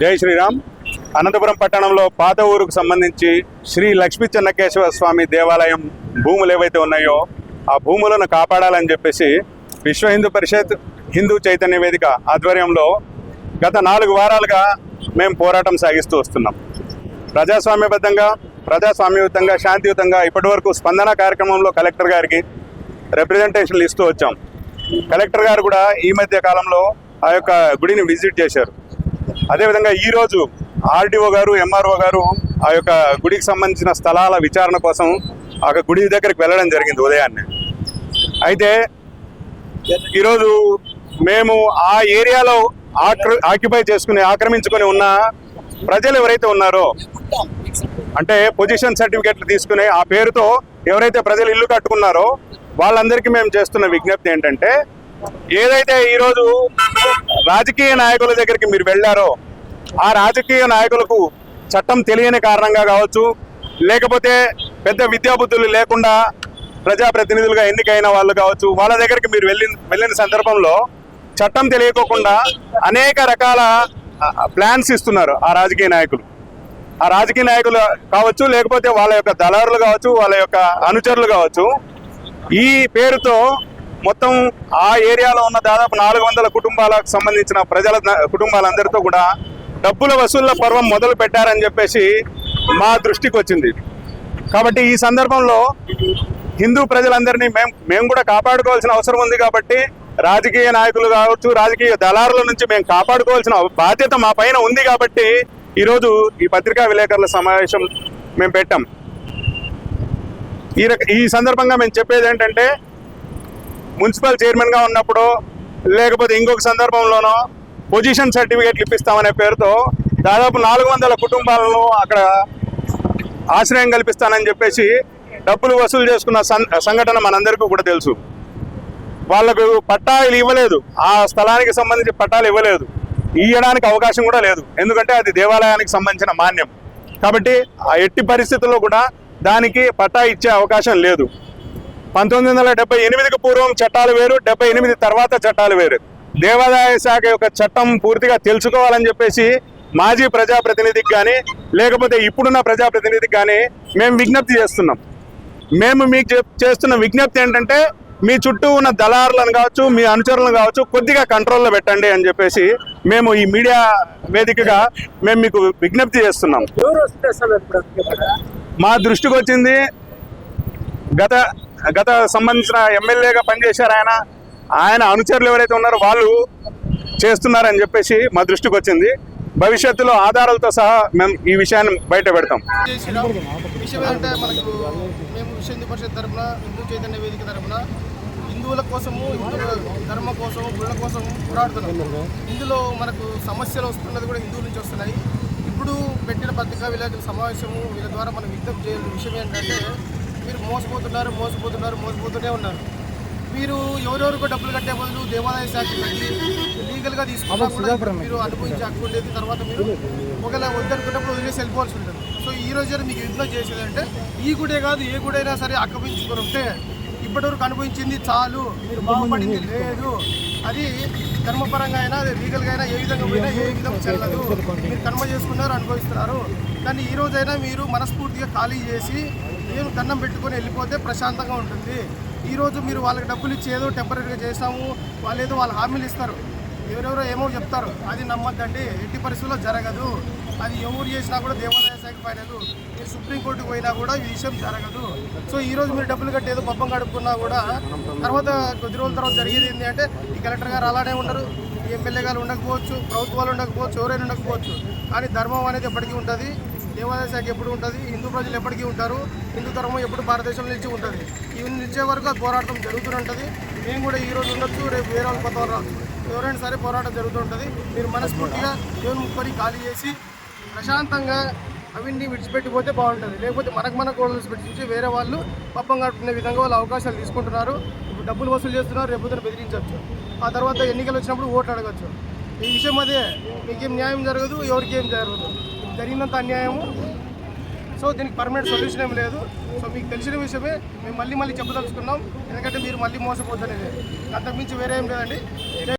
జై శ్రీరామ్. అనంతపురం పట్టణంలో పాత ఊరుకు సంబంధించి శ్రీ లక్ష్మీ చెన్నకేశవ స్వామి దేవాలయం భూములు ఏవైతే ఉన్నాయో ఆ భూములను కాపాడాలని చెప్పేసి విశ్వ హిందూ పరిషత్ హిందూ చైతన్య వేదిక ఆధ్వర్యంలో గత నాలుగు వారాలుగా మేము పోరాటం సాగిస్తూ వస్తున్నాం. ప్రజాస్వామ్యబద్ధంగా ప్రజాస్వామ్యయుతంగా శాంతియుతంగా ఇప్పటివరకు స్పందన కార్యక్రమంలో కలెక్టర్ గారికి రిప్రజెంటేషన్లు ఇస్తూ వచ్చాం. కలెక్టర్ గారు కూడా ఈ మధ్య కాలంలో ఆ యొక్క గుడిని విజిట్ చేశారు. అదేవిధంగా ఈరోజు ఆర్డీఓ గారు ఎంఆర్ఓ గారు ఆ యొక్క గుడికి సంబంధించిన స్థలాల విచారణ కోసం ఆ యొక్క గుడి దగ్గరికి వెళ్ళడం జరిగింది ఉదయాన్నే. అయితే ఈరోజు మేము ఆ ఏరియాలో ఆక్ర ఆక్యుపై చేసుకుని ఆక్రమించుకొని ఉన్న ప్రజలు ఎవరైతే ఉన్నారో అంటే పొజిషన్ సర్టిఫికెట్లు తీసుకుని ఆ పేరుతో ఎవరైతే ప్రజలు ఇల్లు కట్టుకున్నారో వాళ్ళందరికీ మేము చేస్తున్న విజ్ఞప్తి ఏంటంటే ఏదైతే ఈరోజు రాజకీయ నాయకుల దగ్గరికి మీరు వెళ్ళారో ఆ రాజకీయ నాయకులకు చట్టం తెలియని కారణంగా కావచ్చు లేకపోతే పెద్ద విద్యాబుద్ధులు లేకుండా ప్రజాప్రతినిధులుగా ఎన్నికైన వాళ్ళు కావచ్చు వాళ్ళ దగ్గరికి మీరు వెళ్ళిన వెళ్ళిన సందర్భంలో చట్టం తెలియకోకుండా అనేక రకాల ప్లాన్స్ ఇస్తున్నారు ఆ రాజకీయ నాయకులు. ఆ రాజకీయ నాయకులు కావచ్చు లేకపోతే వాళ్ళ యొక్క దళారులు కావచ్చు వాళ్ళ యొక్క అనుచరులు కావచ్చు ఈ పేరుతో మొత్తం ఆ ఏరియాలో ఉన్న దాదాపు నాలుగు వందల కుటుంబాలకు సంబంధించిన ప్రజల కుటుంబాలందరితో కూడా డబ్బుల వసూళ్ళ పర్వం మొదలు పెట్టారని చెప్పేసి మా దృష్టికి వచ్చింది. కాబట్టి ఈ సందర్భంలో హిందూ ప్రజలందరినీ మేము మేము కూడా కాపాడుకోవాల్సిన అవసరం ఉంది కాబట్టి రాజకీయ నాయకులు కావచ్చు రాజకీయ దళారుల నుంచి మేము కాపాడుకోవాల్సిన బాధ్యత మా పైన ఉంది కాబట్టి ఈరోజు ఈ పత్రికా విలేకరుల సమావేశం మేము పెట్టాం. ఈ రక ఈ సందర్భంగా మేము చెప్పేది ఏంటంటే మున్సిపల్ చైర్మన్గా ఉన్నప్పుడు లేకపోతే ఇంకొక సందర్భంలోనో పొజిషన్ సర్టిఫికేట్లు ఇప్పిస్తామనే పేరుతో దాదాపు నాలుగు వందల కుటుంబాలను అక్కడ ఆశ్రయం కల్పిస్తానని చెప్పేసి డబ్బులు వసూలు చేసుకున్న సంఘటన మనందరికీ కూడా తెలుసు. వాళ్ళకు పట్టాలు ఇవ్వలేదు. ఆ స్థలానికి సంబంధించి పట్టాలు ఇవ్వలేదు. ఇవ్వడానికి అవకాశం కూడా లేదు. ఎందుకంటే అది దేవాలయానికి సంబంధించిన మాన్యం. కాబట్టి ఆ ఎట్టి పరిస్థితుల్లో కూడా దానికి పట్టా ఇచ్చే అవకాశం లేదు. పంతొమ్మిది వందల డెబ్బై ఎనిమిదికి పూర్వం చట్టాలు వేరు డెబ్బై ఎనిమిది తర్వాత చట్టాలు వేరు. దేవాదాయ శాఖ యొక్క చట్టం పూర్తిగా తెలుసుకోవాలని చెప్పేసి మాజీ ప్రజాప్రతినిధికి కానీ లేకపోతే ఇప్పుడున్న ప్రజాప్రతినిధికి కానీ మేము విజ్ఞప్తి చేస్తున్నాం. మేము మీకు చేస్తున్న విజ్ఞప్తి ఏంటంటే మీ చుట్టూ ఉన్న దళారులను కావచ్చు మీ అనుచరులను కావచ్చు కొద్దిగా కంట్రోల్లో పెట్టండి అని చెప్పేసి మేము ఈ మీడియా వేదికగా మేము మీకు విజ్ఞప్తి చేస్తున్నాం? మా దృష్టికి వచ్చింది గత గత సంబంధించిన ఎమ్మెల్యేగా పనిచేశారు ఆయన. ఆయన అనుచరులు ఎవరైతే ఉన్నారో వాళ్ళు చేస్తున్నారని చెప్పేసి మా దృష్టికి వచ్చింది. భవిష్యత్తులో ఆధారాలతో సహా మేము ఈ విషయాన్ని బయట పెడతాం. విషయం ఏంటంటే మనకు మేము విశ్వ హిందూ పరిషత్ తరపున హిందూ చైతన్య వేదిక తరఫున హిందువుల కోసము ధర్మ కోసము గుళ్ళ కోసం పోరాడుతున్నాం. ఇందులో మనకు సమస్యలు వస్తున్నది కూడా హిందువుల నుంచి వస్తున్నాయి. ఇప్పుడు పెట్టిన పత్రికా విలేకరుల సమావేశము వీళ్ళ ద్వారా మనం విజ్ఞప్తి చేయాల్సిన విషయం ఏంటంటే మీరు మోసపోతున్నారు మోసపోతున్నారు మోసపోతూనే ఉన్నారు. మీరు ఎవరెవరికో డబ్బులు కట్టే బదులు దేవాదాయ శాఖ లీగల్గా తీసుకున్నా కూడా మీరు అనుభవించి హక్కు ఉండేది. తర్వాత మీరు ఒకవేళ వద్దనుకున్నప్పుడు వదిలేసి వెళ్ళిపోవాల్సి ఉంటుంది. సో ఈ రోజు మీకు విజ్ఞప్తి చేసేది అంటే ఈ గుడే కాదు ఏ గుడైనా సరే ఆక్రమించుకొని ఉంటే ఇప్పటివరకు అనుభవించింది చాలు మీరు బాగుపడింది లేదు. అది ధర్మపరంగా అయినా అది లీగల్గా అయినా ఏ విధంగా పోయినా ఏ విధంగా చెల్లదు. మీరు కర్మ చేసుకున్నారు అనుభవిస్తున్నారు. కానీ ఈ రోజైనా మీరు మనస్ఫూర్తిగా ఖాళీ చేసి నేను దండం పెట్టుకొని వెళ్ళిపోతే ప్రశాంతంగా ఉంటుంది. ఈరోజు మీరు వాళ్ళకి డబ్బులు ఇచ్చి ఏదో టెంపరీగా చేసాము వాళ్ళు ఏదో వాళ్ళ హామీలు ఇస్తారు. ఎవరెవరో ఏమో చెప్తారు. అది నమ్మద్దండి. ఎట్టి పరిస్థితుల్లో జరగదు. అది ఎవరు చేసినా కూడా దేవాదాయ శాఖ ఫైనల్. మీరు సుప్రీంకోర్టుకు పోయినా కూడా ఈ విషయం జరగదు. సో ఈ రోజు మీరు డబ్బులు కట్టి ఏదో బొబ్బం గడుపుకున్నా కూడా తర్వాత కొద్ది రోజుల తర్వాత జరిగేది ఏంటి అంటే ఈ కలెక్టర్ గారు అలానే ఉండరు. ఎమ్మెల్యే గారు ఉండకపోవచ్చు ప్రభుత్వాలు ఉండకపోవచ్చు ఎవరైనా ఉండకపోవచ్చు. కానీ ధర్మం అనేది ఎప్పటికీ ఉంటుంది. దేవాదాయ శాఖ ఎప్పుడు ఉంటుంది? హిందూ ప్రజలు ఎప్పటికీ ఉంటారు. హిందూ ధర్మం ఎప్పుడు భారతదేశంలో నిలిచి ఉంటుంది. ఇవి నిలిచే వరకు ఆ పోరాటం జరుగుతుంటుంది ఉంటుంది. మేము కూడా ఈ రోజు ఉండొచ్చు రేపు వేరే వాళ్ళు కొత్త రావచ్చు. ఎవరైనా సరే పోరాటం జరుగుతుంటుంది మీరు మనస్ఫూర్తిగా దేవుని ముప్పని ఖాళీ చేసి ప్రశాంతంగా అవన్నీ విడిచిపెట్టిపోతే బాగుంటుంది. లేకపోతే మనకు మన కోడలు పెట్టించి వేరే వాళ్ళు పప్పం కట్టుకునే విధంగా వాళ్ళు అవకాశాలు తీసుకుంటున్నారు. ఇప్పుడు డబ్బులు వసూలు చేస్తున్నారు రేపు పొద్దున బెదిరించవచ్చు. ఆ తర్వాత ఎన్నికలు వచ్చినప్పుడు ఓట్లు అడగచ్చు ఈ విషయం అదే. మీకేం న్యాయం జరగదు ఎవరికి ఏం జరగదు. జరిగినంత అన్యాయము. సో దీనికి పర్మనెంట్ సొల్యూషన్ ఏం లేదు. సో మీకు తెలిసిన విషయమే మేము మళ్ళీ మళ్ళీ చెప్పదలుచుకున్నాం. ఎందుకంటే మీరు మళ్ళీ మోసపోతున్నది అంతకుమించి వేరే ఏం లేదండి.